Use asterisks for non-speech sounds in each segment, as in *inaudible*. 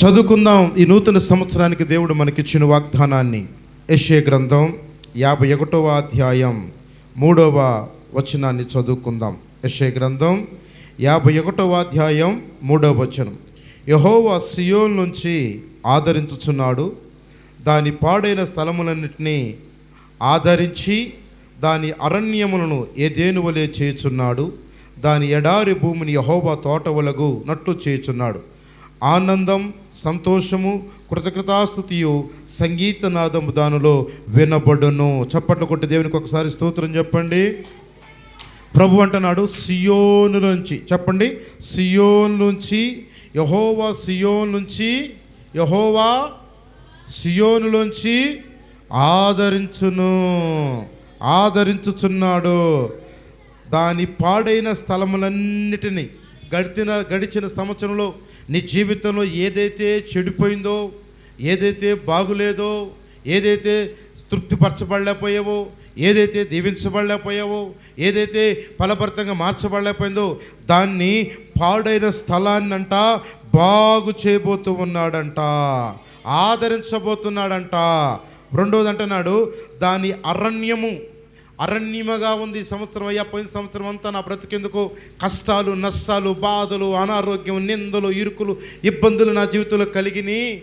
చదువుకుందాం ఈ నూతన సంవత్సరానికి దేవుడు మనకిచ్చిన వాగ్దానాన్ని. యెషయా గ్రంథం యాభై ఒకటవ అధ్యాయం మూడవ వచనాన్ని చదువుకుందాం. యెషయా గ్రంథం యాభై ఒకటవ అధ్యాయం మూడవ వచనం. యహోవా సియోన్ నుంచి ఆదరించుచున్నాడు. దాని పాడైన స్థలములన్నింటినీ ఆదరించి దాని అరణ్యములను ఏదేనువలే చేయుచున్నాడు. దాని ఎడారి భూమిని యహోవా తోటవలగు నట్లు చేయుచున్నాడు. ఆనందం సంతోషము కృతజ్ఞతాస్థుతియు సంగీతనాదము దానిలో వినబడును. చప్పట్లు కొట్టి దేవునికి ఒకసారి స్తోత్రం చెప్పండి. ప్రభు అంటున్నాడు సియోను నుంచి. చెప్పండి సియోన్ నుంచి. యహోవా సియోన్ నుంచి. యహోవా సియోనులోంచి ఆదరించును. ఆదరించుచున్నాడు. దాని పాడైన స్థలములన్నిటినీ గడిచిన గడిచిన సంవత్సరంలో నీ జీవితంలో ఏదైతే చెడిపోయిందో ఏదైతే బాగులేదో ఏదైతే తృప్తిపరచబడలేకపోయావో ఏదైతే దీవించబడలేకపోయావో ఏదైతే ఫలభరితంగా మార్చబడలేకపోయిందో దాన్ని పాడైన స్థలాన్నంట బాగు చేయబోతూ ఉన్నాడంట ఆదరించబోతున్నాడంట. రెండోది అంటున్నాడు దాని అరణ్యము అరణ్యముగా ఉంది ఈ సంవత్సరం అయ్యా. పోయిన సంవత్సరం అంతా నా బ్రతికెందుకు? కష్టాలు నష్టాలు బాధలు అనారోగ్యం నిందలు ఇరుకులు ఇబ్బందులు నా జీవితంలో కలిగిని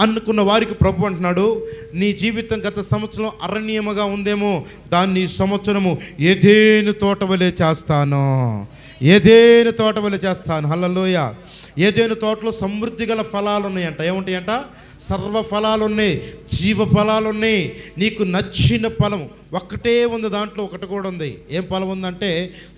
అనుకున్న వారికి ప్రభు అంటున్నాడు నీ జీవితం గత సంవత్సరం అరణ్యముగా ఉందేమో దాన్ని ఈ సంవత్సరము ఏదేను తోట వలె చేస్తాను. ఏదేను తోట వలె చేస్తాను. హల్లలోయ. ఏదేను తోటలో సమృద్ధి గల ఫలాలు ఉన్నాయంట. ఏముంటాయంట? సర్వ ఫలాలున్నాయి జీవ ఫలాలు ఉన్నాయి నీకు నచ్చిన ఫలం ఒక్కటే ఉంది దాంట్లో ఒకటి కూడా ఉంది. ఏం ఫలం ఉందంటే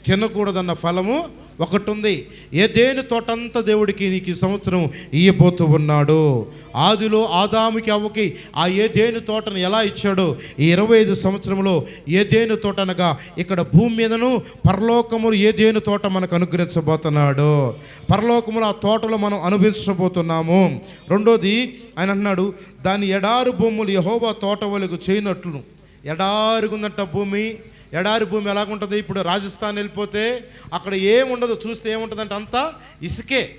తినకూడదన్న ఫలము ఒకటి ఉంది ఏదేని తోటంతా దేవుడికి నీకు ఈ సంవత్సరం ఇయ్యబోతూ ఉన్నాడు. ఆదిలో ఆదాముకి అవ్వకి ఆ ఏదేను తోటను ఎలా ఇచ్చాడో ఈ ఇరవై ఐదు సంవత్సరంలో ఏదేను తోట అనగా ఇక్కడ భూమి మీదను పరలోకములు ఏదేను తోట మనకు అనుగ్రహించబోతున్నాడు. పరలోకములు ఆ తోటలో మనం అనుభవించబోతున్నాము. రెండోది ఆయన అన్నాడు దాని ఎడారు భూములు యహోబా తోట వాళ్ళకు చేయనట్లును. ఎడారుగుందంట భూమి ఎడారి భూమి ఎలాగుంటుంది ఇప్పుడు రాజస్థాన్ వెళ్ళిపోతే అక్కడ ఏముండదు చూస్తే ఏముంటుందంటే అంతా ఇసుకే.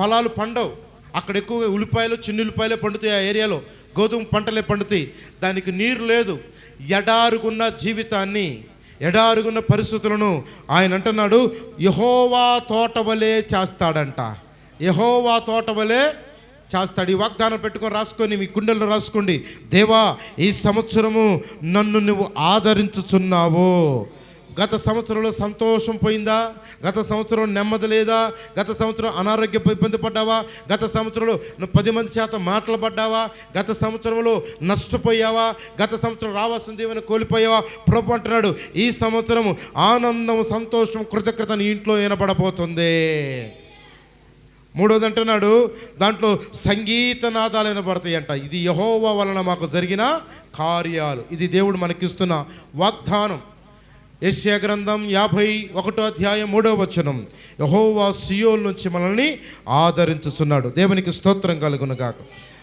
పొలాలు పండవు. అక్కడ ఎక్కువగా ఉల్లిపాయలు చిన్న ఉల్లిపాయలే పండుతాయి ఆ ఏరియాలో. గోధుమ పంటలే పండుతాయి. దానికి నీరు లేదు. ఎడారుగున్న జీవితాన్ని ఎడారుగున్న పరిస్థితులను ఆయన అంటున్నాడు యహోవా తోట వలె చేస్తాడంట. యహోవా తోట వలె చేస్తాడు ఈ వాగ్దానం పెట్టుకొని రాసుకొని మీ గుండెల్లో రాసుకోండి. దేవా ఈ సంవత్సరము నన్ను నువ్వు ఆదరించుచున్నావు. గత సంవత్సరంలో సంతోషం పోయిందా? గత సంవత్సరం నెమ్మది లేదా? గత సంవత్సరం అనారోగ్య ఇబ్బంది పడ్డావా? గత సంవత్సరంలో నువ్వు పది మంది చేత మాటలు పడ్డావా? గత సంవత్సరంలో నష్టపోయావా? గత సంవత్సరం రావాల్సిన ఏమైనా కోల్పోయావా? ప్రభు అంటున్నాడు ఈ సంవత్సరం ఆనందం సంతోషం కృతజ్ఞత నీ ఇంట్లో వినపడబోతుంది మూడోది అంటున్నాడు దాంట్లో సంగీత నాదాలు వినపడతాయి అంట ఇది యహోవా వలన మాకు జరిగిన కార్యాలు. ఇది దేవుడు మనకిస్తున్న వాగ్దానం. ఏషియా గ్రంథం యాభై ఒకటో అధ్యాయం మూడో వచనం. యహోవా సియోల్ నుంచి మనల్ని ఆదరించుచున్నాడు. దేవునికి స్తోత్రం కలుగునుగాక.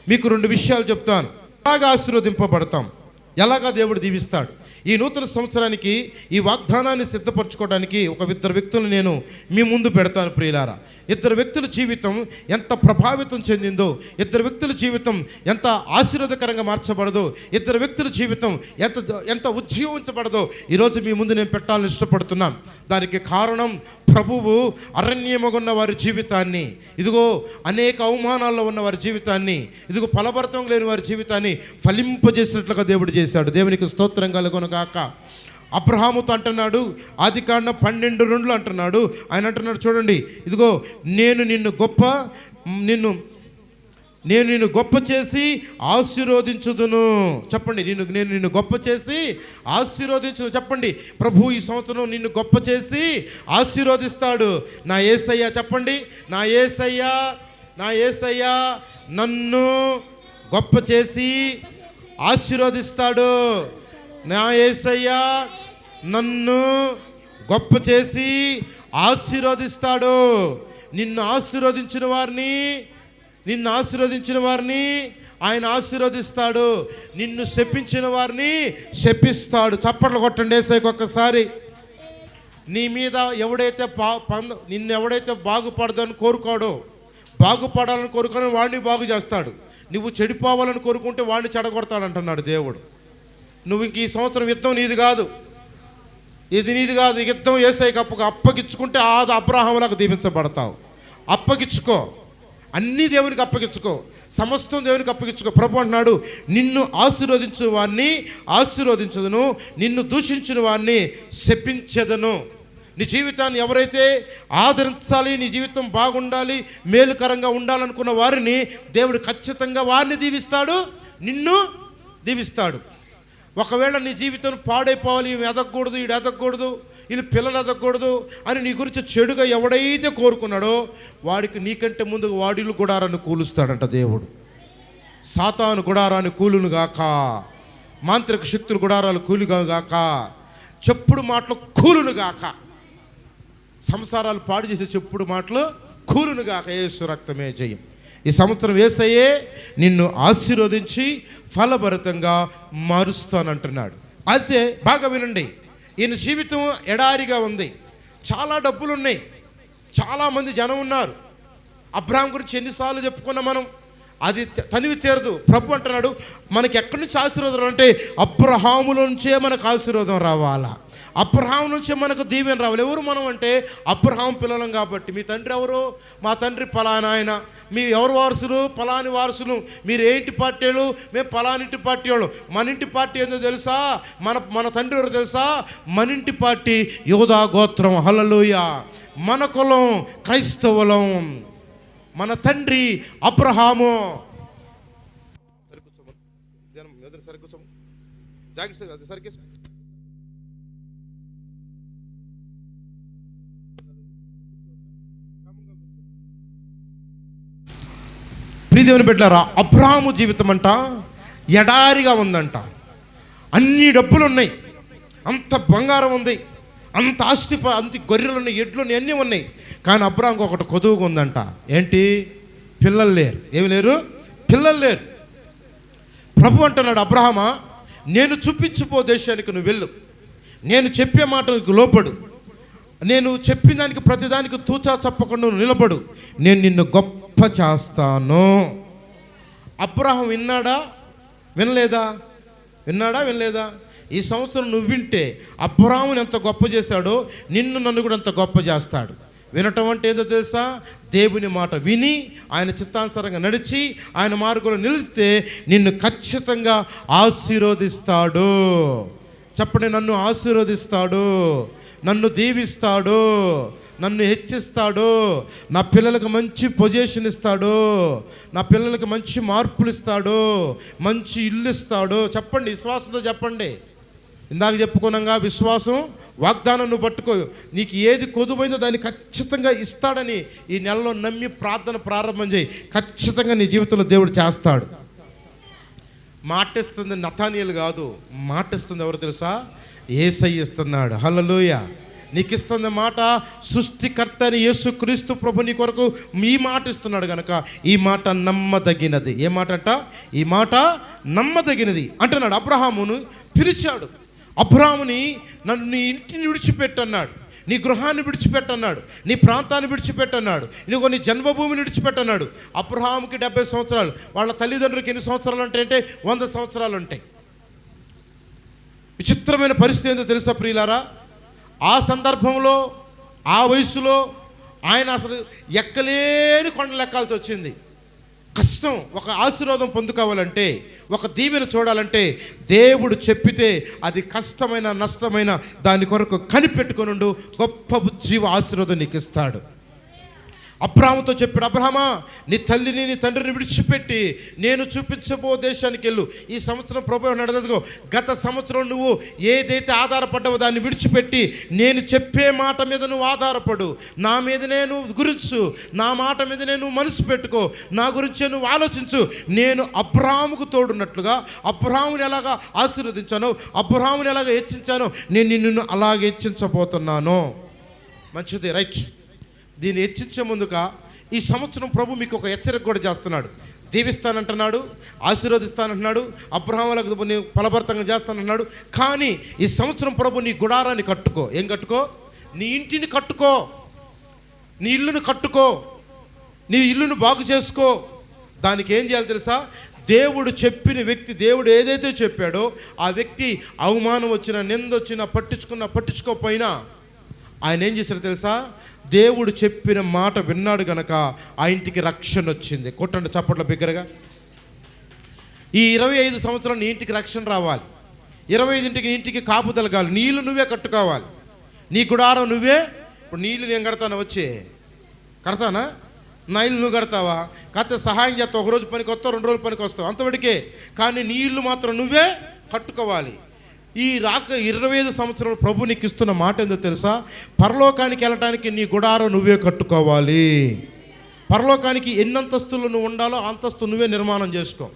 మీకు రెండు విషయాలు చెప్తాను. ఎలాగ ఆశీర్వదింపబడతాం? ఎలాగా దేవుడు దీవిస్తాడు? ఈ నూతన సంవత్సరానికి ఈ వాగ్దానాన్ని సిద్ధపరచుకోవడానికి ఒక ఇద్దరు వ్యక్తులు నేను మీ ముందు పెడతాను ప్రియులారా. ఇద్దరు వ్యక్తుల జీవితం ఎంత ప్రభావితం చెందిందో ఇద్దరు వ్యక్తుల జీవితం ఎంత ఆశీర్వాదకరంగా మార్చబడదో ఇద్దరు వ్యక్తుల జీవితం ఎంత ఎంత ఉజ్జీవించబడదో ఈరోజు మీ ముందు నేను పెట్టాలని ఇష్టపడుతున్నాను. దానికి కారణం ప్రభువు అరణ్యముగున్న వారి జీవితాన్ని ఇదిగో అనేక అవమానాల్లో ఉన్న వారి జీవితాన్ని ఇదిగో ఫలభరితం లేని వారి జీవితాన్ని ఫలింపజేసినట్లుగా దేవుడు చేశాడు. దేవునికి స్తోత్రం గాక. అబ్రహాముతో అంటున్నాడు ఆది కాండ పన్నెండు రెండులు అంటున్నాడు. ఆయన అంటున్నాడు చూడండి ఇదిగో నేను నిన్ను గొప్ప నిన్ను నేను నిన్ను గొప్ప చేసి ఆశీర్వదించుదును. చెప్పండి నిన్ను నేను నిన్ను గొప్ప చేసి ఆశీర్వదించు చెప్పండి ప్రభు ఈ సంవత్సరం నిన్ను గొప్ప చేసి ఆశీర్వదిస్తాడు. నా ఏసయ్య చెప్పండి నా ఏసయ్య నా ఏసయ్య నన్ను గొప్ప చేసి ఆశీర్వదిస్తాడు. నా ఏసయ్యా నన్ను గొప్ప చేసి ఆశీర్వదిస్తాడు. నిన్ను ఆశీర్వదించిన వారిని నిన్ను ఆశీర్వదించిన వారిని ఆయన ఆశీర్వదిస్తాడు. నిన్ను శపించిన వారిని శపిస్తాడు. చప్పట్లు కొట్టండి ఏసైకి ఒక్కసారి. నీ మీద ఎవడైతే పా పంద నిన్ను ఎవడైతే బాగుపడదని కోరుకోడో బాగుపడాలని కోరుకొని వాడిని బాగు చేస్తాడు. నువ్వు చెడిపోవాలని కోరుకుంటే వాడిని చెడగొడతాడు అంటున్నాడు దేవుడు. నువ్వు ఇంక ఈ సంవత్సరం యుద్ధం నీది కాదు. ఇది నీది కాదు. యుద్ధం ఏసైకి కప్పుకు అప్పగించుకుంటే ఆది అబ్రాహంలాగా దీపించబడతావు అప్పగించుకో. అన్నీ దేవునికి అప్పగించుకో. సమస్తం దేవునికి అప్పగించుకో. ప్రభు అంటున్నాడు నిన్ను ఆశీర్వదించు వారిని ఆశీర్వదించదును నిన్ను దూషించిన వారిని శపించదను. నీ జీవితాన్ని ఎవరైతే ఆదరించాలి నీ జీవితం బాగుండాలి మేలుకరంగా ఉండాలనుకున్న వారిని దేవుడు ఖచ్చితంగా వారిని దీవిస్తాడు నిన్ను దీవిస్తాడు. ఒకవేళ నీ జీవితం పాడైపోవాలి ఈమె ఎదగకూడదు ఈడు ఎదగకూడదు వీళ్ళు పిల్లలు ఎదగకూడదు అని నీ గురించి చెడుగా ఎవడైతే కోరుకున్నాడో వాడికి నీకంటే ముందు వాడిలు గుడారాన్ని కూలుస్తాడంట దేవుడు. సాతాను గుడారాన్ని కూలును గాక. మాంత్రిక శక్తులు గుడారాలు కూలుగా గాక. చెప్పుడు మాటలు కూలును గాక. సంసారాలు పాడు చేసే చెప్పుడు మాటలు కూలును గాక. ఏసు రక్తమే జయం. ఈ సంవత్సరం వేసయ్యే నిన్ను ఆశీర్వదించి ఫలభరితంగా మారుస్తానంటున్నాడు. అయితే బాగా వినండి. ఈయన జీవితం ఎడారిగా ఉంది. చాలా డబ్బులు ఉన్నాయి చాలామంది జనం ఉన్నారు. అబ్రాహం గురించి ఎన్నిసార్లు చెప్పుకున్నాం మనం. అది తనివి తీరదు. ప్రభు అంటున్నాడు మనకి ఎక్కడి నుంచి ఆశీర్వాదం అంటే అబ్రహాముల నుంచే మనకు ఆశీర్వాదం రావాలా? అబ్రహాం నుంచి మనకు దీవెన రావాలి. ఎవరు మనం అంటే అబ్రహాం పిల్లలం కాబట్టి. మీ తండ్రి ఎవరు? మా తండ్రి పలానా ఆయన. మీ ఎవరు వారసులు? పలాని వారసులు. మీరు ఏంటి వాళ్ళు? మేము పలానింటి పార్టీ వాళ్ళు. మన ఇంటి పార్టీ ఏందో తెలుసా? మన మన తండ్రి ఎవరు తెలుసా? మన ఇంటి పార్టీ యోధా గోత్రం. హలలుయ మన కులం క్రైస్తవులం. మన తండ్రి అబ్రహాము. సరికూర్చోము ధ్యానం ఎదురు సరికూర్చోము ప్రీదేవుని పెట్టారా అబ్రాహము జీవితం అంట ఎడారిగా ఉందంట. అన్ని డబ్బులు ఉన్నాయి అంత బంగారం ఉంది. అంత ఆస్తి అంత గొర్రెలు ఉన్నాయి ఎడ్లు ఉన్నాయి అన్నీ ఉన్నాయి. కానీ అబ్రాహంకి ఒకటి కొదువుగా ఉందంట. ఏంటి? పిల్లలు లేరు. ఏమి లేరు? పిల్లలు లేరు. ప్రభు అంటున్నాడు అబ్రహమా నేను చూపించిపో దేశానికి నువ్వు వెళ్ళు. నేను చెప్పే మాటకు లోపడు. నేను చెప్పిన దానికి ప్రతిదానికి తూచా చెప్పకుండా నువ్వు నిలబడు. నేను నిన్ను గొప్ప చేస్తాను. అబ్రహం విన్నాడా? వినలేదా? విన్నాడా? వినలేదా? ఈ సంవత్సరం నువ్వు వింటే అబ్రహాముని ఎంత గొప్ప చేశాడో నిన్ను నన్ను కూడా అంత గొప్ప చేస్తాడు. వినటం అంటే ఏదో తెలుసా? దేవుని మాట విని ఆయన చిత్తానుసారంగా నడిచి ఆయన మార్గంలో నిలిస్తే నిన్ను ఖచ్చితంగా ఆశీర్వదిస్తాడు. చెప్పండి నన్ను ఆశీర్వదిస్తాడు. నన్ను దీవిస్తాడు. నన్ను హెచ్చిస్తాడు. నా పిల్లలకు మంచి పొజిషన్ ఇస్తాడు. నా పిల్లలకు మంచి మార్పులు ఇస్తాడు. మంచి ఇల్లు ఇస్తాడు. చెప్పండి విశ్వాసంతో చెప్పండి. ఇందాక చెప్పుకున్నాగా విశ్వాసం వాగ్దానం నువ్వు పట్టుకో. నీకు ఏది కొదువైందో దాన్ని ఖచ్చితంగా ఇస్తాడని ఈ నెలలో నమ్మి ప్రార్థన ప్రారంభం చేయి. ఖచ్చితంగా నీ జీవితంలో దేవుడు చేస్తాడు. మాటిస్తుంది నతానీయులు కాదు. మాటిస్తుంది ఎవరు తెలుసా? ఏసై ఇస్తున్నాడు. హల్లలోయ. నీకు ఇస్తున్న మాట సృష్టికర్త అని యేసుక్రీస్తు ప్రభు నీ కొరకు మీ మాట ఇస్తున్నాడు కనుక ఈ మాట నమ్మదగినది. ఏ మాట అంట? ఈ మాట నమ్మదగినది. అంటున్నాడు అబ్రహామును పిలిచాడు. అబ్రహాముని నన్ను నీ ఇంటిని విడిచిపెట్టన్నాడు. నీ గృహాన్ని విడిచిపెట్టన్నాడు. నీ ప్రాంతాన్ని విడిచిపెట్టన్నాడు. నీ నీ జన్మభూమిని విడిచిపెట్టన్నాడు. అబ్రహాముకి డెబ్బై సంవత్సరాలు. వాళ్ళ తల్లిదండ్రులకి ఎన్ని సంవత్సరాలు ఉంటాయి అంటే వంద సంవత్సరాలు ఉంటాయి. విచిత్రమైన పరిస్థితి ఏంటో తెలుసా ప్రియులారా? ఆ సందర్భంలో ఆ వయసులో ఆయన అసలు ఎక్కలేని కొండలు ఎక్కాల్సి వచ్చింది. కష్టం ఒక ఆశీర్వాదం పొందుకోవాలంటే ఒక దీవెన చూడాలంటే దేవుడు చెప్పితే అది కష్టమైన నష్టమైన దాని కొరకు కనిపెట్టుకునుండు గొప్ప జీవ ఆశీర్వాదం నీకు ఇస్తాడు అబ్రాహముతో చెప్పాడు అబ్రహమా నీ తల్లిని నీ తండ్రిని విడిచిపెట్టి నేను చూపించబో దేశానికి వెళ్ళు. ఈ సంవత్సరం ప్రభు నడదదుగో గత సంవత్సరం నువ్వు ఏదైతే ఆధారపడ్డావో దాన్ని విడిచిపెట్టి నేను చెప్పే మాట మీద నువ్వు ఆధారపడు. నా మీద నేను గురించు. నా మాట మీద నేను మనసు పెట్టుకో. నా గురించే నువ్వు ఆలోచించు. నేను అబ్రాహముకు తోడున్నట్లుగా అబ్రాహముని ఎలాగా ఆశీర్వదించానో అబ్రాహముని ఎలాగ హెచ్చించాను నేను నిన్ను అలాగే హెచ్చించబోతున్నాను. మంచిది రైట్. దీన్ని హెచ్చించే ముందుగా ఈ సంవత్సరం ప్రభు మీకు ఒక హెచ్చరిక కూడా చేస్తున్నాడు. దీవిస్తానంటున్నాడు ఆశీర్వదిస్తానంటున్నాడు అబ్రహాములకు నీ ఫలభర్తంగా చేస్తానంటున్నాడు. కానీ ఈ సంవత్సరం ప్రభు నీ గుడారాన్ని కట్టుకో. ఏం కట్టుకో? నీ ఇంటిని కట్టుకో. నీ ఇల్లుని కట్టుకో. నీ ఇల్లును బాగు చేసుకో. దానికి ఏం చేయాలి తెలుసా? దేవుడు చెప్పిన వ్యక్తి దేవుడు ఏదైతే చెప్పాడో ఆ వ్యక్తి అవమానం వచ్చినా నింద వచ్చినా పట్టించుకున్నా పట్టించుకోకపోయినా ఆయన ఏం చేశారు తెలుసా? దేవుడు చెప్పిన మాట విన్నాడు గనక ఆ ఇంటికి రక్షణ వచ్చింది. కొట్టండి చప్పట్ల బిగ్గరగా. ఈ ఇరవై ఐదు సంవత్సరాలు నీ ఇంటికి రక్షణ రావాలి. ఇరవై ఐదింటికి నీ ఇంటికి కాపుదల కావాలి నీళ్ళు నువ్వే కట్టుకోవాలి. నీ గుడారం నువ్వే. ఇప్పుడు నీళ్ళు నేను కడతాను వచ్చి? కడతానా? నైలు నువ్వు కడతావా? కాకపోతే సహాయం చేస్తావు. ఒక రోజు పనికి వస్తావు రెండు రోజులు పనికి వస్తావు. అంతవరకే. కానీ నీళ్ళు మాత్రం నువ్వే కట్టుకోవాలి. ఈ రాక ఇరవై ఐదు సంవత్సరాలు ప్రభు నీకు ఇస్తున్న మాట ఏందో తెలుసా? పరలోకానికి వెళ్ళటానికి నీ గుడారం నువ్వే కట్టుకోవాలి. పరలోకానికి ఎన్ని అంతస్తులు నువ్వు ఉండాలో అంతస్తు నువ్వే నిర్మాణం చేసుకో.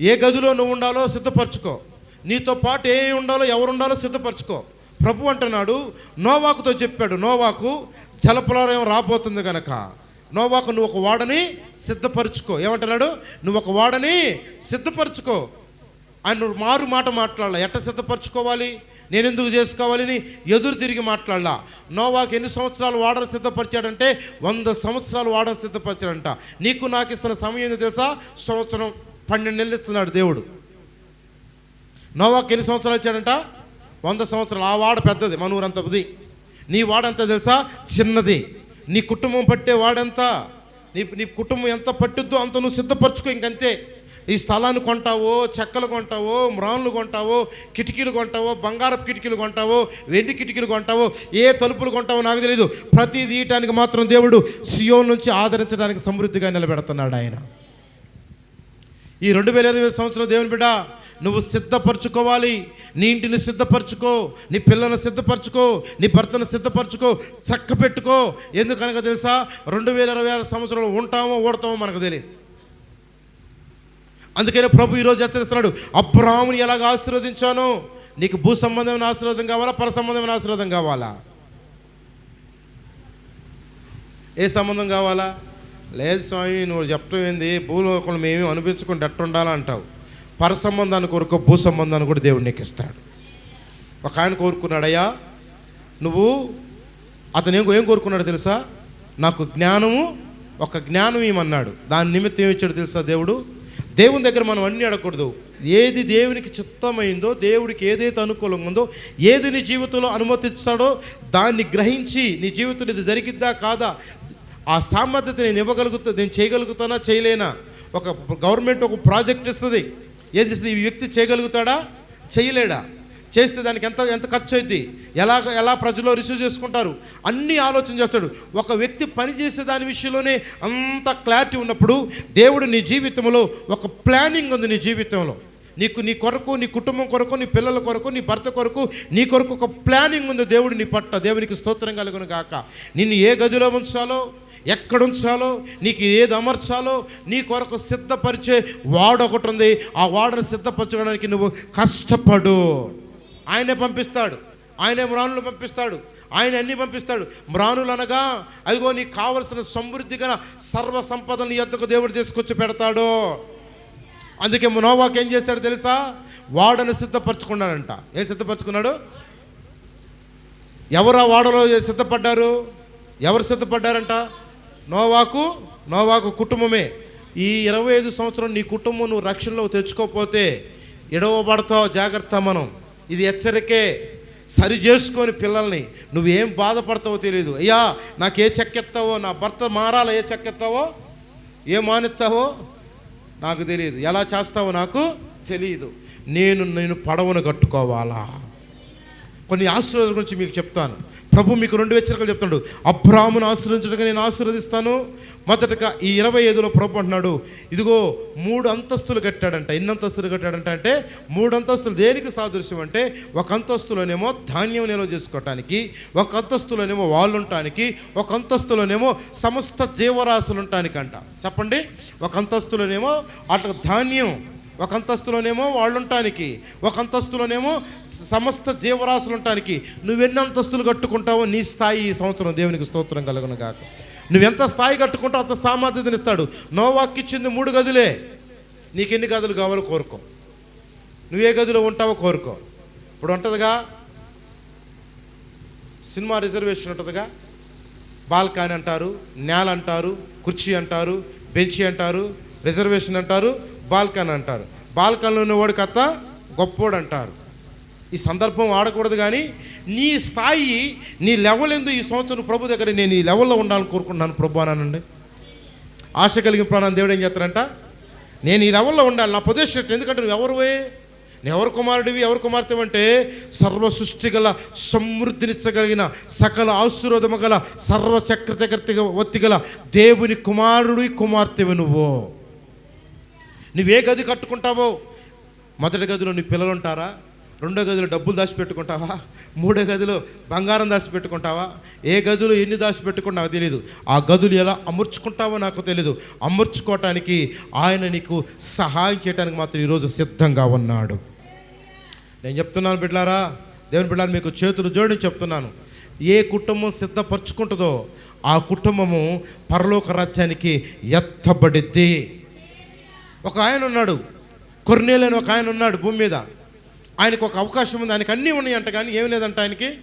ఏ గదిలో నువ్వు ఉండాలో సిద్ధపరచుకో. నీతో పాటు ఏ ఉండాలో ఎవరు ఉండాలో సిద్ధపరచుకో. ప్రభు అంటున్నాడు నోవాకుతో చెప్పాడు నోవాకు జలప్రలయం రాబోతుంది కనుక నోవాకు నువ్వు ఒక వాడని సిద్ధపరచుకో. ఏమంటున్నాడు? నువ్వు ఒక వాడని సిద్ధపరచుకో. ఆయన మారు మాట మాట్లాడాల. ఎట్ట సిద్ధపరచుకోవాలి? నేను ఎందుకు చేసుకోవాలని ఎదురు తిరిగి మాట్లాడాల. నోవాకి ఎన్ని సంవత్సరాలు వాడని సిద్ధపరిచాడంటే వంద సంవత్సరాలు వాడని సిద్ధపరిచాడంట. నీకు నాకు ఇస్తున్న సమయం ఏందో తెలుసా? సంవత్సరం పన్నెండు నెలలు ఇస్తున్నాడు దేవుడు. నోవాకి ఎన్ని సంవత్సరాలు ఇచ్చాడంట? వంద సంవత్సరాలు. ఆ వాడ పెద్దది మన ఊరంతది. నీ వాడంత తెలుసా? చిన్నది. నీ కుటుంబం పట్టే వాడంతా? నీ నీ కుటుంబం ఎంత పట్టుద్దో అంత నువ్వు సిద్ధపరచుకో ఇంకంతే. ఈ స్థలాన్ని కొంటావో చెక్కలు కొంటావో మ్రాన్లు కొంటావో కిటికీలు కొంటావో బంగారపు కిటికీలు కొంటావో వెండి కిటికీలు కొంటావో ఏ తలుపులు కొంటావో నాకు తెలియదు ప్రతి తీయటానికి మాత్రం దేవుడు సియోన్ నుంచి ఆదరించడానికి సమృద్ధిగా నిలబెడుతున్నాడు ఆయన. ఈ రెండు వేల ఇరవై సంవత్సరం దేవుని బిడ్డ నువ్వు సిద్ధపరచుకోవాలి. నీ ఇంటిని సిద్ధపరచుకో నీ పిల్లలను సిద్ధపరచుకో నీ భర్తను సిద్ధపరచుకో చక్క పెట్టుకో. ఎందుకనగా తెలుసా? రెండు వేల ఇరవై ఆరు సంవత్సరాలు ఉంటామో ఓడతామో మనకు తెలియదు అందుకనే ప్రభు ఈరోజు హెచ్చరిస్తున్నాడు అబ్రాహ్ముని ఎలాగ ఆశీర్వదించానో? నీకు భూ సంబంధమైన ఆశీర్వాదం కావాలా? పర సంబంధమైన ఆశీర్వాదం కావాలా? ఏ సంబంధం కావాలా? లేదు స్వామి నువ్వు చెప్పడం ఏంది? భూలోకంలో మేమేమి అనిపించుకుని ఎట్ట అంటావు. పర సంబంధాన్ని కోరుకో భూ సంబంధాన్ని కూడా దేవుడు నీకు ఇస్తాడు. ఒక ఆయన కోరుకున్నాడయ్యా నువ్వు అతను ఏం ఏం కోరుకున్నాడు తెలుసా? నాకు జ్ఞానము ఒక జ్ఞానం ఏమన్నాడు? దాని నిమిత్తం ఏమి ఇచ్చాడు తెలుసా దేవుడు? దేవుని దగ్గర మనం అన్నీ అడగకూడదు. ఏది దేవునికి చిత్తమైందో దేవుడికి ఏదైతే అనుకూలంగా ఉందో ఏది నీ జీవితంలో అనుమతిస్తాడో దాన్ని గ్రహించి నీ జీవితంలో ఇది జరిగిద్దా కాదా? ఆ సామర్థ్యత నేను ఇవ్వగలుగుతా నేను చేయగలుగుతానా చేయలేనా? ఒక గవర్నమెంట్ ఒక ప్రాజెక్ట్ ఇస్తుంది. ఏం చేస్తుంది? ఈ వ్యక్తి చేయగలుగుతాడా? చేయలేడా? చేస్తే దానికి ఎంత ఎంత ఖర్చు అయింది ఎలా ఎలా ప్రజలు రిసీవ్ చేసుకుంటారు? అన్నీ ఆలోచన చేస్తాడు. ఒక వ్యక్తి పనిచేసే దాని విషయంలోనే అంత క్లారిటీ ఉన్నప్పుడు దేవుడు నీ జీవితంలో ఒక ప్లానింగ్ ఉంది నీ జీవితంలో. నీకు నీ కొరకు నీ కుటుంబం కొరకు నీ పిల్లల కొరకు నీ భర్త కొరకు నీ కొరకు ఒక ప్లానింగ్ ఉంది దేవుడు నీ పట్ల. దేవునికి స్తోత్రం కలుగును గాక. నిన్ను ఏ గదిలో ఉంచాలో ఎక్కడ ఉంచాలో నీకు ఏది అమర్చాలో నీ కొరకు సిద్ధపరిచే వాడు ఒకటి ఉంది. ఆ వాడను సిద్ధపరచడానికి నువ్వు కష్టపడు. ఆయనే పంపిస్తాడు. ఆయనే మ్రానులు పంపిస్తాడు. ఆయన అన్ని పంపిస్తాడు. మ్రానులు అనగా అదిగో నీకు కావలసిన సమృద్ధిగా సర్వ సంపదను ఎంతకు దేవుడు తీసుకొచ్చి పెడతాడో. అందుకే మునోవాకి ఏం చేశాడు తెలుసా? వాడను సిద్ధపరచుకున్నాడంట. ఏం సిద్ధపరచుకున్నాడు? ఎవరు ఆ వాడలో సిద్ధపడ్డారు? ఎవరు సిద్ధపడ్డారంట? నోవాకు నోవాకు కుటుంబమే. ఈ ఇరవై ఐదు సంవత్సరం నీ కుటుంబం నువ్వు రక్షణలో తెచ్చుకోకపోతే ఎడవబడతావు. జాగ్రత్త మనం. ఇది హెచ్చరికే సరి చేసుకొని పిల్లల్ని. నువ్వేం బాధపడతావో తెలియదు అయ్యా నాకు ఏ చెక్కెత్తావో నా భర్త మారాల ఏ చెక్కెత్తావో ఏ మానెత్తావో నాకు తెలియదు ఎలా చేస్తావో నాకు తెలియదు నేను నేను పడవను కట్టుకోవాలా? కొన్ని ఆశీర్వాదాల గురించి మీకు చెప్తాను. ప్రభు మీకు రెండు హెచ్చరికలు చెప్తున్నాడు. అబ్రాహ్మును ఆశీర్వదించడానికి నేను ఆశీర్వదిస్తాను. మొదటగా ఈ ఇరవై ఐదులో ప్రభు అంటున్నాడు ఇదిగో మూడు అంతస్తులు కట్టాడంట. ఎన్ని అంతస్తులు కట్టాడంట అంటే మూడు అంతస్తులు దేనికి సాదృశ్యం అంటే ఒక అంతస్తులోనేమో ధాన్యం నిల్వ చేసుకోవటానికి ఒక అంతస్తులోనేమో వాళ్ళు ఉండటానికి ఒక అంతస్తులోనేమో సమస్త జీవరాశులు ఉండటానికి అంట. చెప్పండి ఒక అంతస్తులోనేమో అట్లా ధాన్యం ఒక అంతస్తులోనేమో వాళ్ళు ఉండటానికి ఒక అంతస్తులోనేమో సమస్త జీవరాశులు ఉండటానికి నువ్వెన్ని అంతస్తులు కట్టుకుంటావో నీ స్థాయి ఈ సంవత్సరం దేవునికి స్తోత్రం కలుగును గాక. నువ్వెంత స్థాయి కట్టుకుంటావు అంత సామర్థ్యతనిస్తాడు ఇస్తాడు. ఇచ్చింది మూడు గదులే. నీకెన్ని గదులు కావాలో కోరుకో. నువ్వే గదిలో ఉంటావో కోరుకో. ఇప్పుడు ఉంటుందిగా? సినిమా రిజర్వేషన్ ఉంటుందిగా? బాల్కనీ అంటారు నేల అంటారు కుర్చీ అంటారు బెంచి అంటారు రిజర్వేషన్ అంటారు బాల్కన్ అంటారు. బాల్కన్లో ఉన్నవాడు కథ గొప్పోడు అంటారు ఈ సందర్భం ఆడకూడదు కానీ నీ స్థాయి నీ లెవెల్ ఎందు ఈ సంవత్సరం ప్రభు దగ్గర నేను ఈ లెవెల్లో ఉండాలని కోరుకుంటున్నాను ప్రభు అనండి. ఆశ కలిగిన ప్రాణం దేవుడు ఏం చేస్తారంట నేను ఈ లెవెల్లో ఉండాలి నా ప్రదేశం ఎందుకంటే నువ్వు ఎవరువే? నువ్వు ఎవరు కుమారుడివి? ఎవరు కుమార్తె అంటే సర్వ సృష్టి గల సమృద్ధినిచ్చగలిగిన సకల ఆశీర్వాదము గల సర్వచక్రతకర్తి వత్తి గల దేవుని కుమారుడి కుమార్తెవి నువ్వు. నువ్వే గది కట్టుకుంటావో? మొదటి గదిలో నీ పిల్లలు ఉంటారా రెండో గదిలో డబ్బులు దాచిపెట్టుకుంటావా? మూడో గదిలో బంగారం దాచిపెట్టుకుంటావా? ఏ గదిలో ఎన్ని దాచిపెట్టుకుంటా తెలియదు ఆ గదులు ఎలా అమర్చుకుంటావో నాకు తెలియదు అమర్చుకోవటానికి ఆయన నీకు సహాయం చేయడానికి మాత్రం ఈరోజు సిద్ధంగా ఉన్నాడు. నేను చెప్తున్నాను బిడ్లారా దేవుని బిడ్డారు మీకు చేతులు జోడించి చెప్తున్నాను. ఏ కుటుంబం సిద్ధపరచుకుంటుందో ఆ కుటుంబము పరలోక రాజ్యానికి ఎత్తబడిద్ది. ఒక ఆయన ఉన్నాడు. కొర్నేలని ఒక ఆయన ఉన్నాడు భూమి మీద. ఆయనకు ఒక అవకాశం ఉంది. ఆయనకు అన్నీ ఉన్నాయంట కానీ ఏం లేదంట ఆయనకి?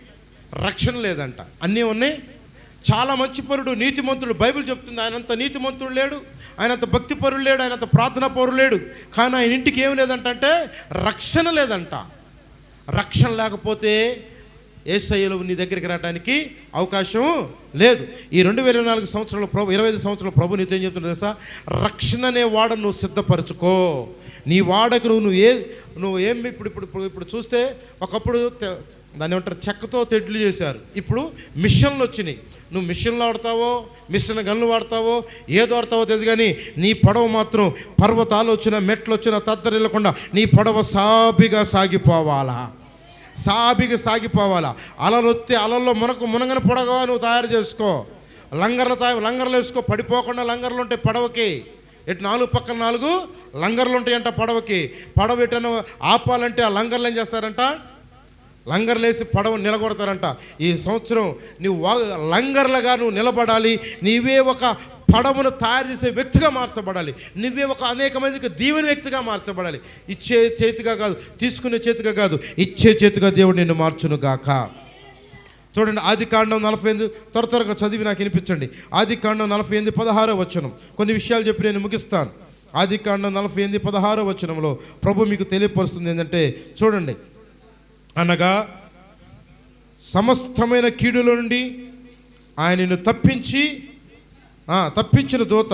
రక్షణ లేదంట. అన్నీ ఉన్నాయి. చాలా మంచి పరుడు నీతిమంతుడు. బైబిల్ చెప్తుంది ఆయనంత నీతిమంతుడు లేడు. ఆయనంత భక్తి పరుడు లేడు. ఆయనంత ప్రార్థనా పరుడు లేడు. కానీ ఆయన ఇంటికి ఏం లేదంట అంటే రక్షణ లేదంట. రక్షణ లేకపోతే ఏసయ్యలు నీ దగ్గరికి రావడానికి అవకాశం లేదు. ఈ రెండు వేల ఇరవై నాలుగు సంవత్సరాల ప్రభు ఇరవై ఐదు సంవత్సరాల ప్రభు నీతో ఏం చెప్తున్నా తెలుసా? రక్షణ అనే వాడను నువ్వు సిద్ధపరచుకో. నీ వాడకు నువ్వు నువ్వు ఏ నువ్వు ఏం ఇప్పుడు ఇప్పుడు ఇప్పుడు ఇప్పుడు చూస్తే ఒకప్పుడు దాన్ని ఏమంటారు? చెక్కతో తెడ్లు చేశారు. ఇప్పుడు మిషన్లు వచ్చినాయి. నువ్వు మిషన్లు వాడతావో మిషన్ గన్లు వాడతావో ఏదో వాడతావో తెలియదు కానీ నీ పడవ మాత్రం పర్వతాలు వచ్చినా మెట్లు వచ్చినా తద్దరిల్లకుండా నీ పడవ సాపిగా సాగిపోవాలా. సాబిగా సాగిపోవాలా? అలలు వస్తే అలల్లో మునకు మునగని పొడగా నువ్వు తయారు చేసుకో? లంగర్లు తా లంగర్లు వేసుకో. పడిపోకుండా లంగర్లు ఉంటాయి పడవకి. ఇటు నాలుగు పక్కన నాలుగు లంగర్లు ఉంటాయంట పడవకి. పడవ ఎటను ఆపాలంటే ఆ లంగర్లు ఏం చేస్తారంట? లంగర్లేసి పడవ నిలగొడతారంట. ఈ సంవత్సరం నువ్వు లంగర్లుగా నువ్వు నిలబడాలి. నీవే ఒక పడవను తయారు చేసే వ్యక్తిగా మార్చబడాలి. నువ్వే ఒక అనేక మందికి దీవెన వ్యక్తిగా మార్చబడాలి. ఇచ్చే చేతిగా కాదు తీసుకునే చేతిగా కాదు. ఇచ్చే చేతిగా దేవుడు నిన్ను మార్చును గాక. చూడండి ఆది కాండం నలభై ఎనిమిది. త్వర త్వరగా చదివి నాకు వినిపించండి. ఆది కాండం నలభై ఎనిమిది పదహారో వచనం. కొన్ని విషయాలు చెప్పి నేను ముగిస్తాను. ఆది కాండం నలభై ఎనిమిది పదహారో వచనంలో ప్రభు మీకు తెలియపరుస్తుంది ఏంటంటే చూడండి. అనగా సమస్తమైన కీడుల నుండి ఆయనను తప్పించి తప్పించిన దూత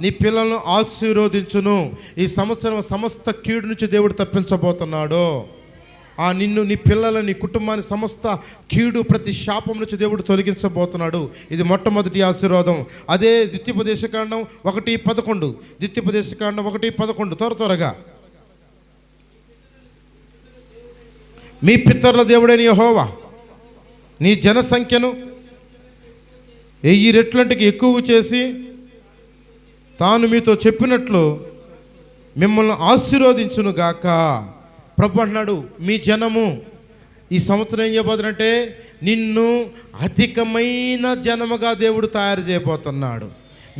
నీ పిల్లలను ఆశీర్వదించును. ఈ సంవత్సరం సమస్త కీడు నుంచి దేవుడు తప్పించబోతున్నాడు. ఆ నిన్ను నీ పిల్లల నీ కుటుంబాన్ని సమస్త కీడు ప్రతి శాపం నుంచి దేవుడు తొలగించబోతున్నాడు. ఇది మొట్టమొదటి ఆశీర్వాదం. అదే ద్వితీయోపదేశకాండం ఒకటి పదకొండు. ద్వితీయోపదేశకాండం ఒకటి పదకొండు. త్వర త్వరగా. మీ పితరుల దేవుడైన యెహోవా నీ జనసంఖ్యను వెయ్యి రెట్లంటికి ఎక్కువ చేసి తాను మీతో చెప్పినట్లు మిమ్మల్ని ఆశీర్వదించును గాక. ప్రభు అన్నాడు మీ జనము ఈ సంవత్సరం ఏం చేయబోతున్నంటే నిన్ను అధికమైన జనముగా దేవుడు తయారు చేయబోతున్నాడు.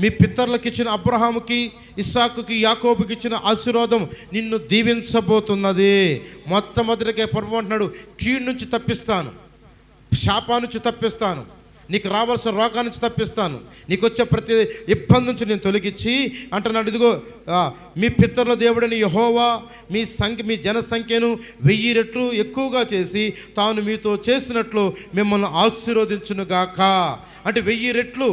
మీ పితరులకు ఇచ్చిన అబ్రహాముకి ఇస్సాకుకి యాకోబుకి ఇచ్చిన ఆశీర్వాదం నిన్ను దీవించబోతున్నది. మొట్టమొదటికే ప్రభు అంటున్నాడు కీడు నుంచి తప్పిస్తాను శాపా నుంచి తప్పిస్తాను నీకు రావాల్సిన రోగా నుంచి తప్పిస్తాను. నీకు వచ్చే ప్రతి ఇబ్బంది నుంచి నేను తొలగించి అంటున్నాడు ఇదిగో మీ పితరుల దేవుడని యహోవా మీ సంఖ్య మీ జనసంఖ్యను వెయ్యి రెట్లు ఎక్కువగా చేసి తాను మీతో చేసినట్లు మిమ్మల్ని ఆశీర్వదించునుగాక. అంటే వెయ్యి రెట్లు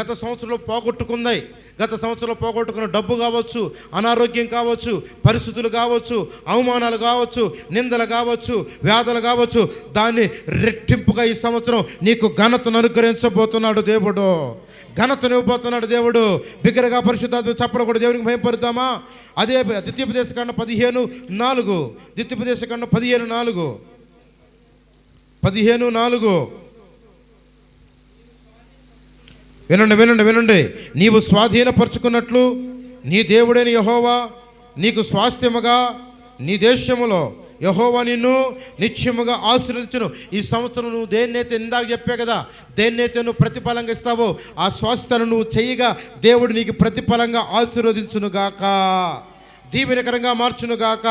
గత సంవత్సరంలో పోగొట్టుకున్నాయి. గత సంవత్సరంలో పోగొట్టుకున్న డబ్బు కావచ్చు అనారోగ్యం కావచ్చు పరిస్థితులు కావచ్చు అవమానాలు కావచ్చు నిందలు కావచ్చు వ్యాధులు కావచ్చు దాన్ని రెట్టింపుగా ఈ సంవత్సరం నీకు ఘనతను అనుగ్రహించబోతున్నాడు దేవుడు. ఘనతను ఇవ్వబోతున్నాడు దేవుడు. బిగ్గరగా పరిశుద్ధాత్మ చెప్పడం కూడా దేవునికి భయపడతామా? అదే ద్వితీయోపదేశ కన్నా పదిహేను నాలుగు. ద్వితీయోపదేశ కన్నా పదిహేను నాలుగు. పదిహేను నాలుగు. వినండి వినండి వినండి. నీవు స్వాధీనపరుచుకున్నట్లు నీ దేవుడైన యహోవా నీకు స్వాస్థ్యముగా నీ దేశములో యహోవా నిన్ను నిత్యముగా ఆశీర్వదించను. ఈ సంవత్సరం నువ్వు దేన్నైతే ఇందాక చెప్పే కదా దేన్నైతే నువ్వు ప్రతిఫలంగా ఇస్తావో ఆ స్వాస్థ్యను నువ్వు చేయగా దేవుడు నీకు ప్రతిఫలంగా ఆశీర్వదించునుగాక. దీవెనకరంగా మార్చునుగాక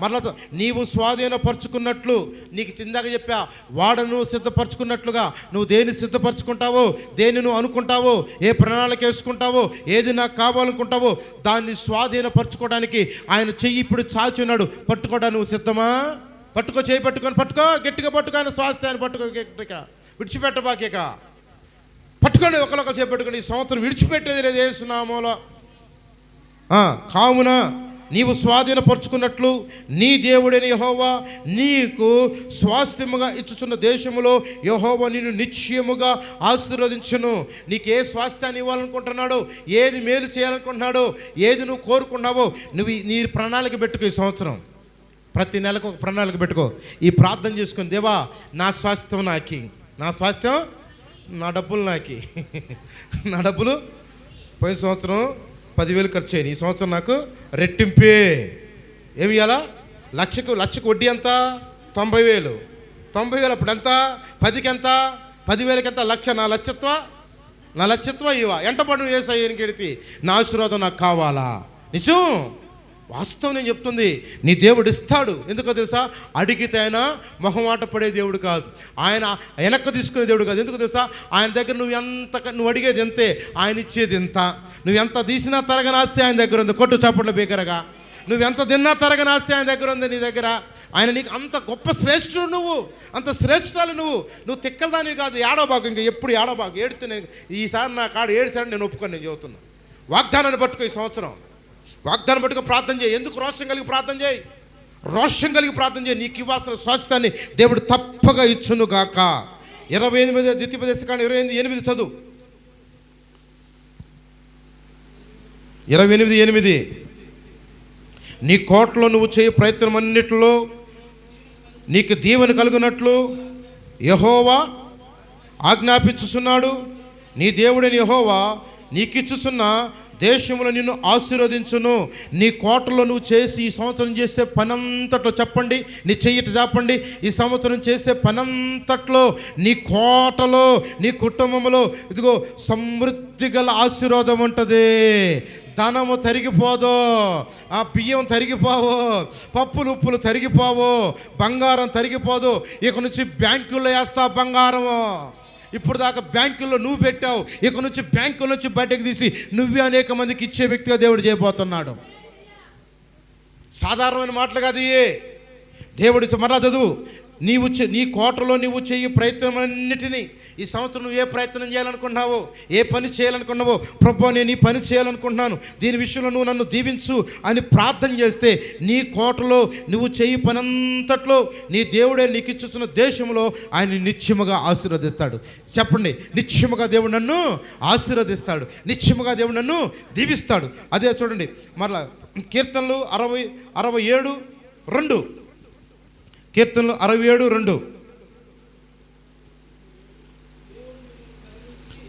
మరలా నీవు స్వాధీనపరుచుకున్నట్లు నీకు చిందాక చెప్పా వాడను సిద్ధపరచుకున్నట్లుగా నువ్వు దేన్ని సిద్ధపరచుకుంటావో దేన్ని నువ్వు అనుకుంటావో ఏ ప్రణాళిక వేసుకుంటావో ఏది నాకు కావాలనుకుంటావో దాన్ని స్వాధీనపరచుకోవడానికి ఆయన చెయ్యి ఇప్పుడు చాచున్నాడు పట్టుకోవడానికి నువ్వు సిద్ధమా? పట్టుకో చేయి పట్టుకొని పట్టుకో గట్టిగా పట్టుకో ఆయన స్వాస్థ్యాన్ని పట్టుకో గట్టిగా. విడిచిపెట్టబాకేక. పట్టుకోండి ఒకరొకరు చేపట్టుకొని ఈ సంవత్సరం విడిచిపెట్టేది లేదు ఏసునామోలో. ఆ, కావున నీవు స్వాధీనపరుచుకున్నట్లు నీ దేవుడైన యహోవా నీకు స్వాస్థ్యముగా ఇచ్చుచున్న దేశములో యహోవా నిన్ను నిశ్చయముగా ఆశీర్వదించును. నీకు ఏ స్వాస్థ్యాన్ని ఇవ్వాలనుకుంటున్నాడో ఏది మేలు చేయాలనుకుంటున్నాడో ఏది నువ్వు కోరుకున్నావో నువ్వు నీ ప్రణాళిక పెట్టుకో ఈ సంవత్సరం. ప్రతి నెలకు ఒక ప్రణాళిక పెట్టుకో. ఈ ప్రార్థన చేసుకుని దేవా నా స్వాస్థ్యం నాకి. నా స్వాస్థ్యం నా డబ్బులు నాకి. *laughs* నా డబ్బులు పోయిన సంవత్సరం పదివేలు ఖర్చు అయ్యాయి ఈ సంవత్సరం నాకు రెట్టింపే. ఏమి ఇవ్వాలా లక్షకు లక్షకు వడ్డీ ఎంత? తొంభై వేలు తొంభై వేలు అప్పుడు ఎంత? పదికి ఎంత? పదివేలకి ఎంత? లక్ష నా లక్షత్వ? నా లక్షత్వ ఇవా ఎంట పడు వేసాయి కెడితి నా ఆశీర్వాదం నాకు కావాలా? నిజం? వాస్తవం నేను చెప్తుంది. నీ దేవుడు ఇస్తాడు. ఎందుకో తెలుసా? అడిగితే ఆయన మొహమాట పడే దేవుడు కాదు. ఆయన వెనక్కి తీసుకునే దేవుడు కాదు. ఎందుకు తెలుసా? ఆయన దగ్గర నువ్వు ఎంత నువ్వు అడిగేది ఎంతే ఆయన ఇచ్చేది ఎంత. నువ్వు ఎంత తీసినా తరగని ఆస్తి ఆయన దగ్గర ఉంది. కొట్టు చప్పట్లు బీకరగా నువ్వు ఎంత తిన్నా తరగని ఆస్తి ఆయన దగ్గర ఉంది నీ దగ్గర. ఆయన నీకు అంత గొప్ప శ్రేష్ఠుడు నువ్వు. అంత శ్రేష్ఠాలు నువ్వు. నువ్వు తిక్కలదానివి కాదు. ఏడో భాగం ఇంకా ఎప్పుడు ఏడో భాగం. ఏడితే నేను ఈసారి నా కాడు ఏడిసారి నేను ఒప్పుకొని నేను చెబుతున్నా. వాగ్దానాన్ని పట్టుకో ఈ సంవత్సరం. వాగ్దానం పట్టుకు ప్రార్థన చేయి. ఎందుకు? రోషం కలిగి ప్రార్థన చేయి. రోషం కలిగి ప్రార్థన చేయి. నీకు ఇవ్వాల్సిన స్వాస్థ్యాన్ని దేవుడు తప్పగా ఇచ్చును గాక. ఇరవై ఎనిమిది ద్వితీయపదేశ కానీ ఇరవై ఎనిమిది ఎనిమిది చదువు. ఇరవై ఎనిమిది ఎనిమిది. నీ కోటలో నువ్వు చేయ ప్రయత్నం అన్నిటిలో నీకు దీవెన కలుగునట్లు యహోవా ఆజ్ఞాపించుచున్నాడు. నీ దేవుడని యహోవా నీకిచ్చుచున్న దేశంలో నిన్ను ఆశీర్వదించును. నీ కోటలో నువ్వు చేసి ఈ సంవత్సరం చేసే పనంతట్లో చెప్పండి నీ చెయ్యట చెప్పండి ఈ సంవత్సరం చేసే పనంతట్లో నీ కోటలో నీ కుటుంబంలో ఇదిగో సమృద్ధి గల ఆశీర్వాదం ఉంటుంది. ధనము తరిగిపోదు ఆ బియ్యం తరిగిపోవు పప్పులు ఉప్పులు తరిగిపోవు బంగారం తరిగిపోదు. ఇక నుంచి బ్యాంకుల్లో వేస్తా బంగారము. ఇప్పుడు దాకా బ్యాంకుల్లో నువ్వు పెట్టావు. ఇక నుంచి బ్యాంకుల నుంచి బయటకు తీసి నువ్వే అనేక మందికి ఇచ్చే వ్యక్తిగా దేవుడు చేయబోతున్నాడు. సాధారణమైన మాటలు కాదు ఏ దేవుడి మరలా చదువు. నీవు నీ కోటలో నీవు చేయి ప్రయత్నం అన్నిటినీ ఈ సంవత్సరం నువ్వు ఏ ప్రయత్నం చేయాలనుకుంటున్నావో ఏ పని చేయాలనుకున్నావో ప్రభు నేను ఈ పని చేయాలనుకుంటున్నాను. దీని విషయంలో నువ్వు నన్ను దీవించు అని ప్రార్థన చేస్తే నీ కోటలో నువ్వు చేయి పనంతట్లో నీ దేవుడే నీకు ఇచ్చుతున్న దేశంలో ఆయన నిత్యముగా ఆశీర్వదిస్తాడు. చెప్పండి నిత్యముగా దేవుడు నన్ను ఆశీర్వదిస్తాడు. నిత్యముగా దేవుడు నన్ను దీవిస్తాడు. అదే చూడండి మరలా కీర్తనలు అరవై అరవై ఏడు రెండు. కీర్తనలు అరవై ఏడు రెండు.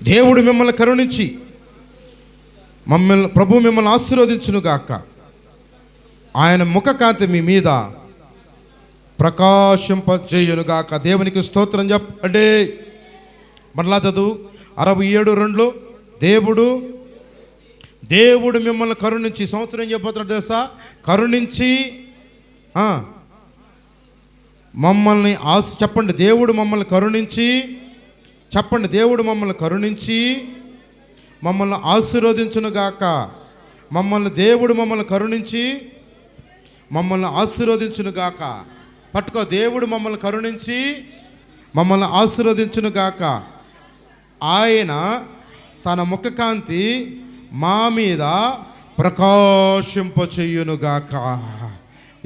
దేవుడు మిమ్మల్ని కరుణించి మమ్మల్ని ప్రభు మిమ్మల్ని ఆశీర్వదించును గాక ఆయన ముఖకాంతి మీ మీద ప్రకాశింపచేయునుగాక దేవునికి స్తోత్రం చెప్పండి. మరలా చదువు. అరవై ఏడు రెండులో దేవుడు దేవుడు మిమ్మల్ని కరుణించి సంవత్సరం ఏం చెప్పబోతున్నాడు తెలుసా? కరుణించి మమ్మల్ని ఆశ చెప్పండి. దేవుడు మమ్మల్ని కరుణించి చెప్పండి దేవుడు మమ్మల్ని కరుణించి మమ్మల్ని ఆశీర్వదించునుగాక. మమ్మల్ని దేవుడు మమ్మల్ని కరుణించి మమ్మల్ని ఆశీర్వదించునుగాక. పట్టుకో దేవుడు మమ్మల్ని కరుణించి మమ్మల్ని ఆశీర్వదించునుగాక. ఆయన తన ముఖకాంతి మా మీద ప్రకాశింపచేయునుగాక.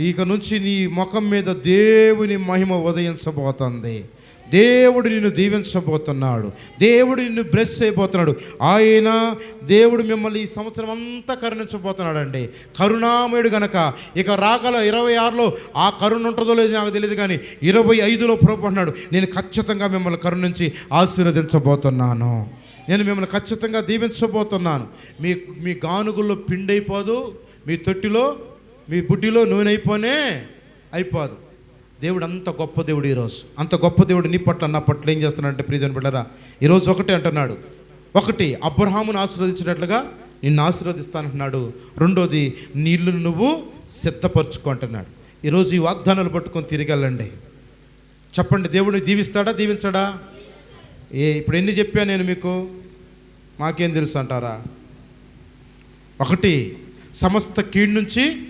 ఇక నుంచి నీ ముఖం మీద దేవుని మహిమ ఉదయించబోతుంది. దేవుడు నిన్ను దీవించబోతున్నాడు. దేవుడు నిన్ను బ్లెస్ చేయబోతున్నాడు. ఆయన దేవుడు మిమ్మల్ని ఈ సంవత్సరం అంతా కరుణించబోతున్నాడు అండి కరుణామయుడు గనక ఇక రాగల ఇరవై ఆరులో ఆ కరుణ ఉంటుందో లేదో నాకు తెలియదు కానీ ఇరవై ఐదులో ప్రభు అన్నాడు నేను ఖచ్చితంగా మిమ్మల్ని కరుణించి ఆశీర్వదించబోతున్నాను. నేను మిమ్మల్ని ఖచ్చితంగా దీవించబోతున్నాను. మీ మీ గానుగుల్లో పిండి అయిపోదు మీ తొట్టిలో మీ బుడ్డిలో నూనె అయిపోనే అయిపోదు. దేవుడు అంత గొప్ప దేవుడు ఈరోజు. అంత గొప్ప దేవుడు నీ పట్ల నా పట్ల ఏం చేస్తున్నాడంటే ప్రీతిని బిడ్డరా ఈరోజు ఒకటే అంటున్నాడు. ఒకటి అబ్రహామును ఆశీర్వదించినట్లుగా నిన్ను ఆశీర్వదిస్తానంటున్నాడు. రెండోది నీళ్ళు నువ్వు సిద్ధపరచుకో అంటున్నాడు. ఈరోజు ఈ వాగ్దానాలు పట్టుకొని తిరిగెళ్ళండి చెప్పండి దేవుడిని దీవిస్తాడా దీవించడా? ఏ ఇప్పుడు ఎన్ని చెప్పా నేను మీకు? మాకేం తెలుసు అంటారా? ఒకటి సమస్త కీడు నుంచి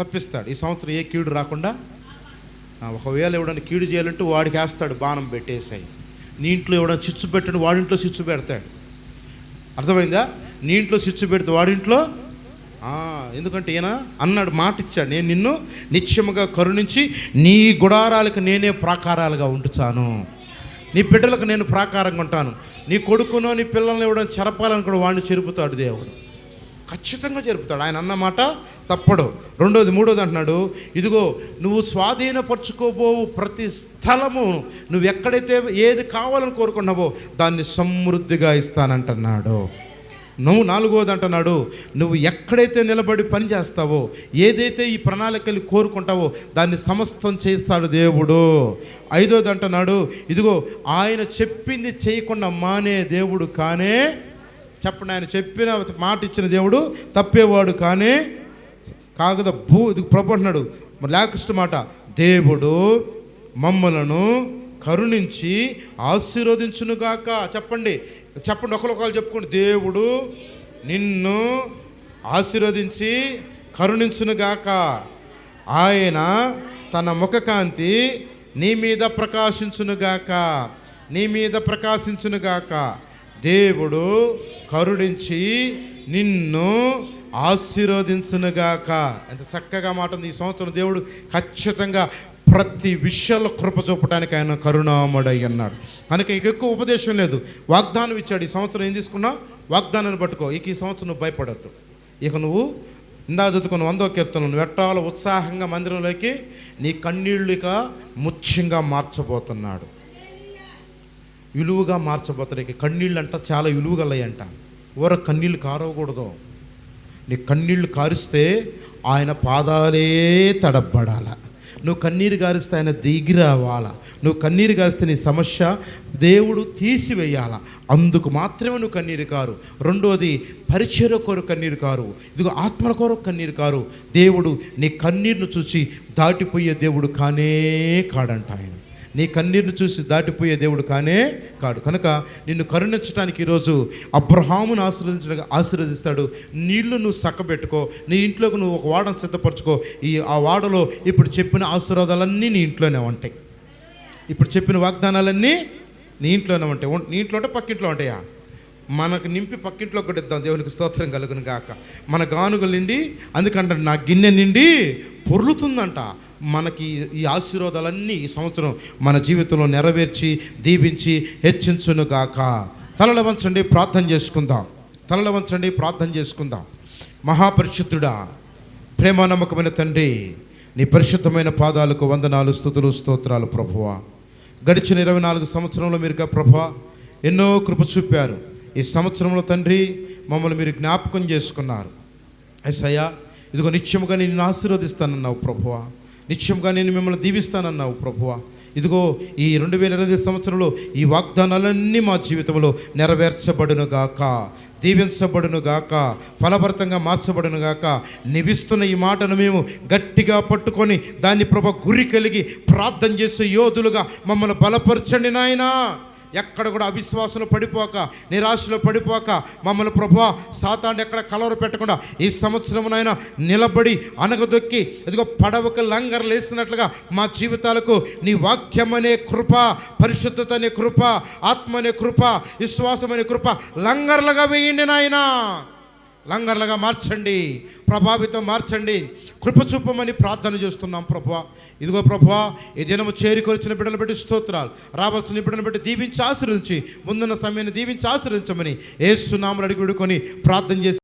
తప్పిస్తాడు. ఈ సంవత్సరం ఏ కీడు రాకుండా ఒకవేళ ఎవడన్నా కీడు చేయాలంటే వాడికి వేస్తాడు బాణం పెట్టేసాయి. నీ ఇంట్లో ఎవడన్నా చిచ్చు పెట్టండి వాడింట్లో చిచ్చు పెడతాడు. అర్థమైందా? నీ ఇంట్లో చిచ్చు పెడితే వాడింట్లో? ఎందుకంటే ఈయన అన్నాడు మాట ఇచ్చాడు నేను నిన్ను నిత్యముగా కరుణించి నీ గుడారాలకు నేనే ప్రాకారాలుగా ఉంటుతాను. నీ బిడ్డలకు నేను ప్రాకారంగా ఉంటాను. నీ కొడుకునో నీ పిల్లల్ని ఇవ్వడం చెరపాలని కూడా వాడిని చెరుపుతాడు దేవుడు. ఖచ్చితంగా జరుపుతాడు. ఆయన అన్నమాట తప్పడు. రెండోది మూడోది అంటున్నాడు ఇదిగో నువ్వు స్వాధీనపరచుకోబోవు ప్రతి స్థలము నువ్వు ఎక్కడైతే ఏది కావాలని కోరుకున్నావో దాన్ని సమృద్ధిగా ఇస్తానంటున్నాడు. నువ్వు నాలుగోది అంటున్నాడు నువ్వు ఎక్కడైతే నిలబడి పని చేస్తావో ఏదైతే ఈ ప్రణాళికలు కోరుకుంటావో దాన్ని సమస్తం చేస్తాడు దేవుడు. ఐదోది అంటున్నాడు ఇదిగో ఆయన చెప్పింది చేయకుండా మానే దేవుడు కానే చెప్పండి ఆయన చెప్పిన మాట ఇచ్చిన దేవుడు తప్పేవాడు కానీ కాగద భూ ఇది ప్రభు అంటున్నాడు లేకృష్ణ మాట దేవుడు మమ్మలను కరుణించి ఆశీర్వదించునుగాక చెప్పండి చెప్పండి ఒకరొకరు చెప్పుకోండి దేవుడు నిన్ను ఆశీర్వదించి కరుణించునుగాక ఆయన తన ముఖకాంతి నీ మీద ప్రకాశించునుగాక నీ మీద ప్రకాశించునుగాక దేవుడు కరుణించి నిన్ను ఆశీర్వదించునుగాక. ఎంత చక్కగా మాట ఈ సంవత్సరం. దేవుడు ఖచ్చితంగా ప్రతి విషయంలో కృప చూపడానికి ఆయన కరుణామడై అన్నాడు. కనుక ఇక ఎక్కువ ఉపదేశం లేదు. వాగ్దానం ఇచ్చాడు. ఈ సంవత్సరం ఏం తీసుకున్నా వాగ్దానాన్ని పట్టుకో. ఇక ఈ సంవత్సరం నువ్వు భయపడద్దు. ఇక నువ్వు ఇందా చదువుకున్న వందో కీర్తన నువ్వు ఉత్సాహంగా మందిరంలోకి నీ కన్నీళ్ళు ఇక ముఖ్యంగా మార్చబోతున్నాడు. విలువగా మార్చబోతాడు కన్నీళ్ళు అంట చాలా విలువగలయంట. ఎవరు కన్నీళ్ళు కారవకూడదు. నీ కన్నీళ్ళు కారిస్తే ఆయన పాదాలే తడబడాల. నువ్వు కన్నీరు కారిస్తే ఆయన దిగి అవ్వాల నువ్వు కన్నీరు కారిస్తే నీ సమస్య దేవుడు తీసివేయాల. అందుకు మాత్రమే నువ్వు కన్నీరు కారు. రెండోది పరిచయ కొరకు కన్నీరు కారు. ఇదిగో ఆత్మల కొరకు కన్నీరు కారు. దేవుడు నీ కన్నీరును చూసి దాటిపోయే దేవుడు కానే కాడంట ఆయన. నీ కన్నీరును చూసి దాటిపోయే దేవుడు కానే కాడు. కనుక నిన్ను కరుణించడానికి ఈరోజు అబ్రహామును ఆశీర్వదించడానికి ఆశీర్వదిస్తాడు. నీళ్ళు నువ్వు చక్కబెట్టుకో నీ ఇంట్లోకి నువ్వు ఒక వాడను సిద్ధపరచుకో. ఈ ఆ వాడలో ఇప్పుడు చెప్పిన ఆశీర్వాదాలన్నీ నీ ఇంట్లోనే ఉంటాయి. ఇప్పుడు చెప్పిన వాగ్దానాలన్నీ నీ ఇంట్లోనే ఉంటాయి. నీ ఇంట్లో ఉంటే పక్కింట్లో ఉంటాయా? మనకు నింపి పక్కింట్లో కొట్టిద్దాం దేవునికి స్తోత్రం కలుగును గాక. మన గానుగలు నిండి అందుకంటే నా గిన్నె నిండి పొర్లుతుందంట. మనకి ఈ ఆశీర్వాదాలన్నీ ఈ సంవత్సరం మన జీవితంలో నెరవేర్చి దీవించి హెచ్చించును గాక. తలల వంచండి ప్రార్థన చేసుకుందాం. తలల వంచండి ప్రార్థన చేసుకుందాం. మహాపరిశుద్ధుడా ప్రేమ నమ్మకమైన తండ్రి నీ పరిశుద్ధమైన పాదాలకు వందనాలు స్థుతులు స్తోత్రాలు ప్రభువ. గడిచిన ఇరవై నాలుగు సంవత్సరంలో మీరుగా ప్రభా ఎన్నో కృప చూపారు. ఈ సంవత్సరంలో తండ్రి మమ్మల్ని మీరు జ్ఞాపకం చేసుకున్నారు. ఎస్ఐయా ఇదిగో నిత్యముగా నేను ఆశీర్వదిస్తానన్నావు ప్రభువా. నిత్యంగా నేను మిమ్మల్ని దీవిస్తానన్నావు ప్రభువా. ఇదిగో ఈ రెండు వేల ఇరవై సంవత్సరంలో ఈ వాగ్దానాలన్నీ మా జీవితంలో నెరవేర్చబడును గాక దీవించబడును గాక ఫలభరితంగా మార్చబడును గాక నివిస్తున్న ఈ మాటను మేము గట్టిగా పట్టుకొని దాన్ని ప్రభ గురి కలిగి ప్రార్థన చేసే యోధులుగా మమ్మల్ని బలపరచండి నాయనా. ఎక్కడ కూడా అవిశ్వాసంలో పడిపోక నిరాశలో పడిపోక మమ్మల్ని ప్రభా సాతాన్ని ఎక్కడ కలవర పెట్టకుండా ఈ సంవత్సరమునైనా నిలబడి అనగదొక్కి ఇదిగో పడవకు లంగర్ లేసినట్లుగా మా జీవితాలకు నీ వాక్యం అనే కృప పరిశుద్ధత అనే కృప ఆత్మ అనే కృప విశ్వాసం అనే కృప లంగర్లుగా వేయండి నాయనా. లంగర్లుగా మార్చండి ప్రభావితం మార్చండి. కృపచూపమని ప్రార్థన చేస్తున్నాం ప్రభా. ఇదిగో ప్రభా ఈ దినము చేరికొచ్చిన బిడ్డలు బట్టి స్తోత్రాలు. రావాల్సిన బిడ్డను బట్టి దీవించి ఆశ్రయించి ముందున్న సమయాన్ని దీవించి ఆశీర్వదించమని ఏసునామలు అడిగి విడుకొని ప్రార్థన చేసి